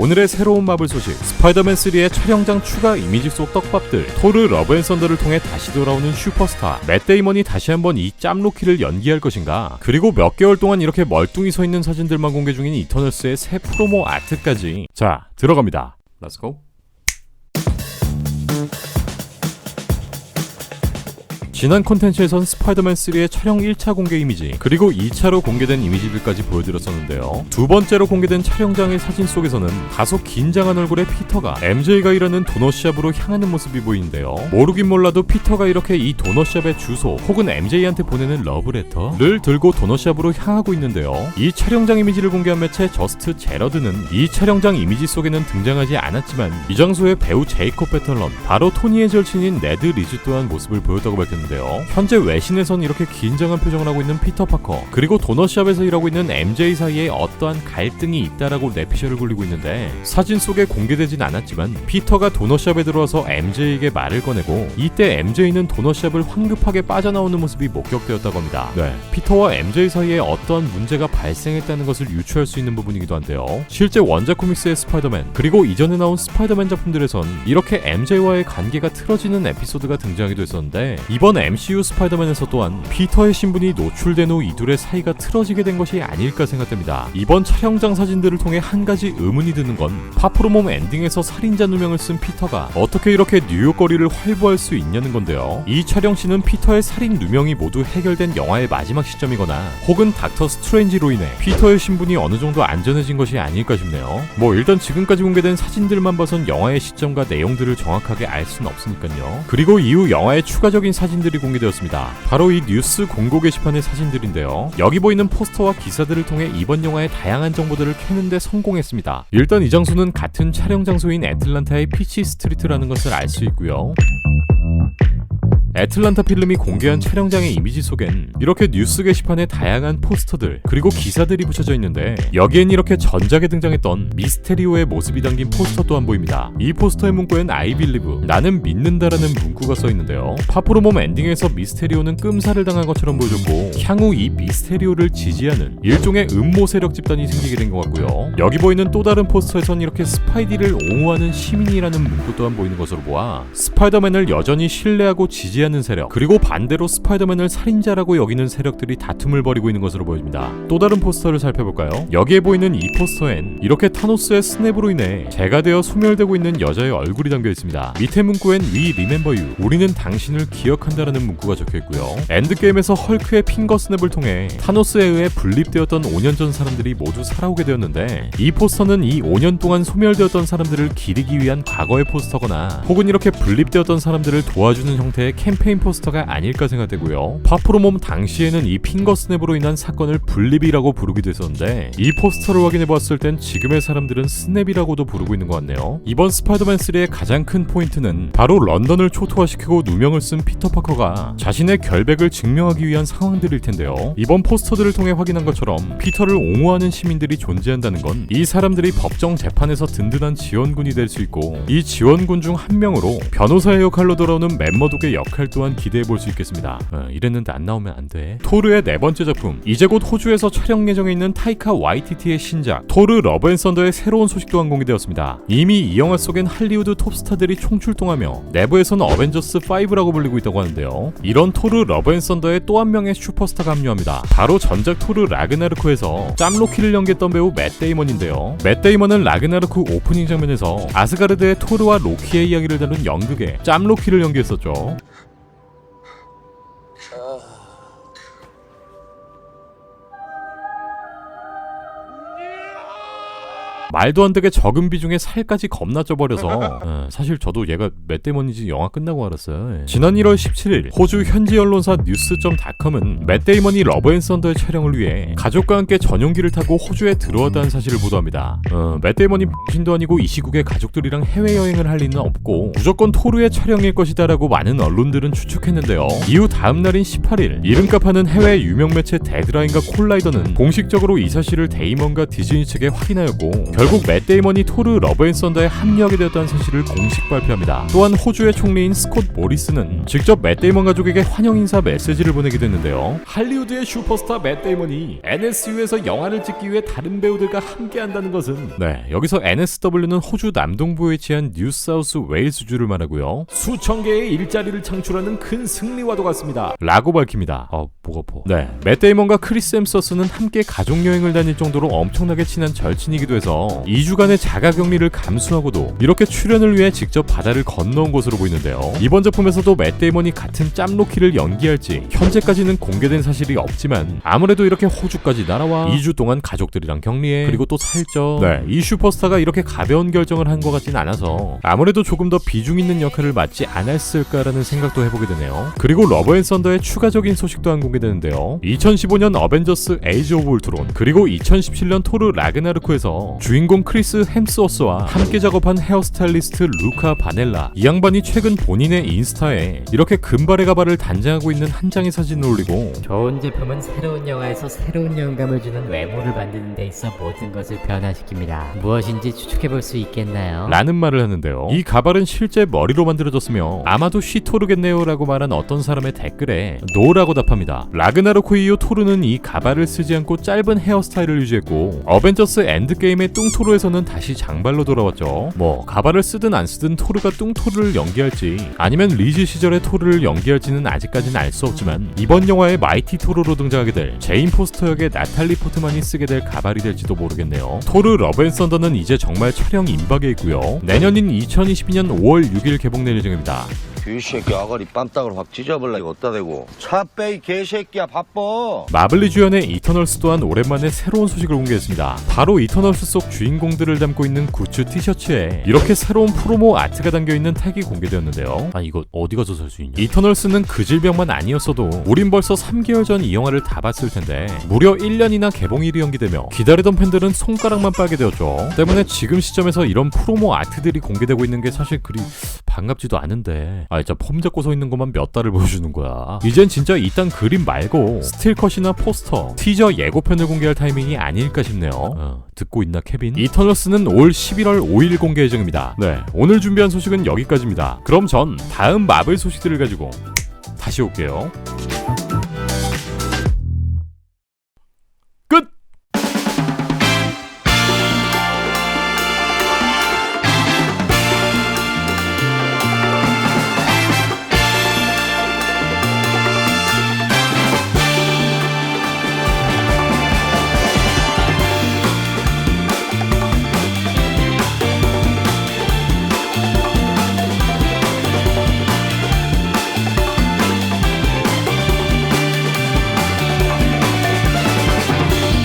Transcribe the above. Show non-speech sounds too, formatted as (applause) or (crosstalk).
오늘의 새로운 마블 소식. 스파이더맨 3의 촬영장 추가 이미지 속 떡밥들. 토르 러브앤선더를 통해 다시 돌아오는 슈퍼스타. 맷 데이먼이 다시 한번 이 짬로키를 연기할 것인가? 그리고 몇 개월 동안 이렇게 멀뚱히 서 있는 사진들만 공개 중인 이터널스의 새 프로모 아트까지. 자 들어갑니다. 렛츠고 지난 콘텐츠에선 스파이더맨 3의 촬영 1차 공개 이미지 그리고 2차로 공개된 이미지들까지 보여드렸었는데요. 두 번째로 공개된 촬영장의 사진 속에서는 다소 긴장한 얼굴의 피터가 MJ가 일하는 도넛샵으로 향하는 모습이 보이는데요. 모르긴 몰라도 피터가 이렇게 이 도넛샵의 주소 혹은 MJ한테 보내는 러브레터를 들고 도넛샵으로 향하고 있는데요. 이 촬영장 이미지를 공개한 매체 저스트 제러드는 이 촬영장 이미지 속에는 등장하지 않았지만 이 장소의 배우 제이콥 베털런 바로 토니의 절친인 네드 리즈 또한 모습을 보였다고 밝혔는데 요. 현재 외신에선 이렇게 긴장한 표정을 하고 있는 피터 파커 그리고 도넛샵에서 일하고 있는 MJ 사이에 어떠한 갈등이 있다라고 내피셜을 굴리고 있는데 사진 속에 공개되진 않았지만 피터가 도넛샵에 들어와서 MJ에게 말을 꺼내고 이때 MJ는 도넛샵을 황급하게 빠져나오는 모습이 목격되었다고 합니다. 네, 피터와 MJ 사이에 어떠한 문제가 발생했다는 것을 유추할 수 있는 부분이기도 한데요. 실제 원작 코믹스의 스파이더맨 그리고 이전에 나온 스파이더맨 작품들에선 이렇게 MJ와의 관계가 틀어지는 에피소드가 등장하기도 했었는데 이번 MCU 스파이더맨에서 또한 피터의 신분이 노출된 후 이둘의 사이가 틀어지게 된 것이 아닐까 생각됩니다. 이번 촬영장 사진들을 통해 한 가지 의문이 드는 건 파프로몸 엔딩에서 살인자 누명을 쓴 피터가 어떻게 이렇게 뉴욕 거리를 활보할 수 있냐는 건데요. 이 촬영씬은 피터의 살인 누명이 모두 해결된 영화의 마지막 시점이거나 혹은 닥터 스트레인지로 인해 피터의 신분이 어느 정도 안전해진 것이 아닐까 싶네요. 뭐 일단 지금까지 공개된 사진들만 봐선 영화의 시점과 내용들을 정확하게 알 수는 없으니까요. 그리고 이후 영화의 추가적인 사진들 이 공개되었습니다. 바로 이 뉴스 공고 게시판의 사진들인데요. 여기 보이는 포스터와 기사들을 통해 이번 영화의 다양한 정보들을 캐는데 성공했습니다. 일단 이 장소는 같은 촬영 장소인 애틀란타의 피치 스트리트라는 것을 알 수 있고요. 애틀란타 필름이 공개한 촬영장의 이미지 속엔 이렇게 뉴스 게시판에 다양한 포스터들 그리고 기사들이 붙여져 있는데 여기엔 이렇게 전작에 등장했던 미스테리오의 모습이 담긴 포스터 또한 보입니다. 이 포스터의 문구엔 I believe 나는 믿는다라는 문구가 써 있는데요. 파프로몸 엔딩에서 미스테리오는 끔살을 당한 것처럼 보여줬고 향후 이 미스테리오를 지지하는 일종의 음모 세력 집단이 생기게 된 것 같고요. 여기 보이는 또 다른 포스터에선 이렇게 스파이디를 옹호하는 시민이라는 문구 또한 보이는 것으로 보아 스파이더맨을 여전히 신뢰하고 지지하는 하는 세력 그리고 반대로 스파이더맨을 살인자라고 여기는 세력들이 다툼을 벌이고 있는 것으로 보입니다. 또 다른 포스터를 살펴볼까요? 여기에 보이는 이 포스터엔 이렇게 타노스의 스냅으로 인해 재가 되어 소멸되고 있는 여자의 얼굴이 담겨 있습니다. 밑에 문구엔 We remember you 우리는 당신을 기억한다라는 문구가 적혀 있고요. 엔드게임에서 헐크의 핑거 스냅을 통해 타노스에 의해 분립되었던 5년 전 사람들이 모두 살아오게 되었는데 이 포스터는 이 5년 동안 소멸되었던 사람들을 기리기 위한 과거의 포스터거나 혹은 이렇게 분립되었던 사람들을 도와주는 형태의 캠페인 포스터가 아닐까 생각되고요. 파프로몸 당시에는 이 핑거 스냅으로 인한 사건을 분립이라고 부르기도 했었는데 이 포스터를 확인해 봤을 땐 지금의 사람들은 스냅이라고도 부르고 있는 것 같네요. 이번 스파이더맨 3의 가장 큰 포인트는 바로 런던을 초토화시키고 누명을 쓴 피터 파커가 자신의 결백을 증명하기 위한 상황들일 텐데요. 이번 포스터들을 통해 확인한 것처럼 피터를 옹호하는 시민들이 존재한다는 건 이 사람들이 법정 재판에서 든든한 지원군이 될 수 있고 이 지원군 중 한 명으로 변호사의 역할로 돌아오는 멤머독의 역할 또한 기대해 볼 수 있겠습니다. 어, 이랬는데 안 나오면 안 돼. 토르의 네 번째 작품. 이제 곧 호주에서 촬영 예정에 있는 타이카 YTT의 신작 토르 러브 앤 썬더의 새로운 소식 또한 공개되었습니다. 이미 이 영화 속엔 할리우드 톱스타들이 총출동하며 내부에서는 어벤져스 5라고 불리고 있다고 하는데요. 이런 토르 러브 앤 썬더의 또한 명의 슈퍼스타가 합류합니다. 바로 전작 토르 라그나르크에서 짬로키를 연기했던 배우 맷 데이먼인데요. 맷 데이먼은 라그나르크 오프닝 장면에서 아스가르드의 토르와 로키의 이야기를 다룬 연극에 짬로키를 연기했었죠. 말도 안 되게 적은 비중에 살까지 겁나 쪄버려서 (laughs) 예, 사실 저도 얘가 몇 데이먼인지 영화 끝나고 알았어요. 예. 지난 1월 17일 호주 현지 언론사 뉴스.com은 맷 데이먼이 러브 앤 썬더의 촬영을 위해 가족과 함께 전용기를 타고 호주에 들어왔다는 사실을 보도합니다. 어, 맷 데이먼이 병신도 아니고 이 시국에 가족들이랑 해외여행을 할 리는 없고 무조건 토르의 촬영일 것이다 라고 많은 언론들은 추측했는데요. 이후 다음 날인 18일 이름값 하는 해외 유명 매체 데드라인과 콜라이더는 공식적으로 이 사실을 데이먼과 디즈니 측에 확인하였고 결국 결국 맷 데이먼이 토르 러브앤썬더에 합류하게 되었다는 사실을 공식 발표합니다. 또한 호주의 총리인 스콧 모리스는 직접 맷 데이먼 가족에게 환영 인사 메시지를 보내기도 했는데요. 할리우드의 슈퍼스타 맷 데이먼이 NSU에서 영화를 찍기 위해 다른 배우들과 함께한다는 것은 네 여기서 NSW는 호주 남동부에 위치한 뉴사우스 웨일스주를 말하고요. 수천 개의 일자리를 창출하는 큰 승리와도 같습니다. 라고 밝힙니다. 어, 목 아파. 네. 맷 데이먼과 크리스 햄서스는 함께 가족 여행을 다닐 정도로 엄청나게 친한 절친이기도 해서 2주간의 자가 격리를 감수하고도 이렇게 출연을 위해 직접 바다를 건너온 것으로 보이는데요. 이번 작품에서도 맷 데이먼이 같은 짬로키를 연기할지 현재까지는 공개된 사실이 없지만 아무래도 이렇게 호주까지 날아와 2주 동안 가족들이랑 격리해 그리고 또 살쪄 네, 이 슈퍼스타가 이렇게 가벼운 결정을 한 것 같진 않아서 아무래도 조금 더 비중 있는 역할을 맡지 않았을까라는 생각도 해보게 되네요. 그리고 러버앤썬더의 추가적인 소식도 안 공개되는데요. 2015년 어벤져스 에이지 오브 울트론 그리고 2017년 토르 라그나르크에서 주인 공 크리스 햄스워스와 함께 작업한 헤어스타일리스트 루카 바넬라 이 양반이 최근 본인의 인스타에 이렇게 금발의 가발을 단장하고 있는 한 장의 사진을 올리고 좋은 제품은 새로운 영화에서 새로운 영감을 주는 외모를 만드는 데 있어 모든 것을 변화시킵니다. 무엇인지 추측해 볼 수 있겠나요? 라는 말을 하는데요. 이 가발은 실제 머리로 만들어졌으며 아마도 쉬 토르겠네요 라고 말한 어떤 사람의 댓글에 노라고 답합니다. 라그나로크 이후 토르는 이 가발을 쓰지 않고 짧은 헤어스타일을 유지했고 어벤져스 엔드게임의 뚱토르에서는 다시 장발로 돌아왔죠. 뭐 가발을 쓰든 안 쓰든 토르가 뚱토르를 연기할지 아니면 리즈 시절의 토르를 연기할지는 아직까지는 알 수 없지만 이번 영화에 마이티 토르로 등장하게 될 제인 포스터 역의 나탈리 포트만이 쓰게 될 가발이 될지도 모르겠네요. 토르 러브앤썬더는 이제 정말 촬영 임박에 있고요. 내년인 2022년 5월 6일 개봉될 예정입니다. 이 새끼 아가리 빰딱을 확 찢어버려 이거 어디다 대고 차 빼 이 개새끼야 바빠 마블리 주연의 이터널스 또한 오랜만에 새로운 소식을 공개했습니다. 바로 이터널스 속 주인공들을 담고 있는 굿즈 티셔츠에 이렇게 새로운 프로모 아트가 담겨 있는 택이 공개되었는데요. 아 이거 어디 가서 살 수 있냐? 이터널스는 그 질병만 아니었어도 우린 벌써 3개월 전 이 영화를 다 봤을 텐데 무려 1년이나 개봉일이 연기되며 기다리던 팬들은 손가락만 빨게 되었죠. 때문에 지금 시점에서 이런 프로모 아트들이 공개되고 있는 게 사실 그리 반갑지도 않은데 아 진짜 폼 잡고 서 있는 것만 몇 달을 보여주는 거야. 이젠 진짜 이딴 그림 말고 스틸컷이나 포스터 티저 예고편을 공개할 타이밍이 아닐까 싶네요. 어, 듣고 있나 케빈? 이터널스는 올 11월 5일 공개 예정입니다. 네. 오늘 준비한 소식은 여기까지입니다. 그럼 전 다음 마블 소식들을 가지고 다시 올게요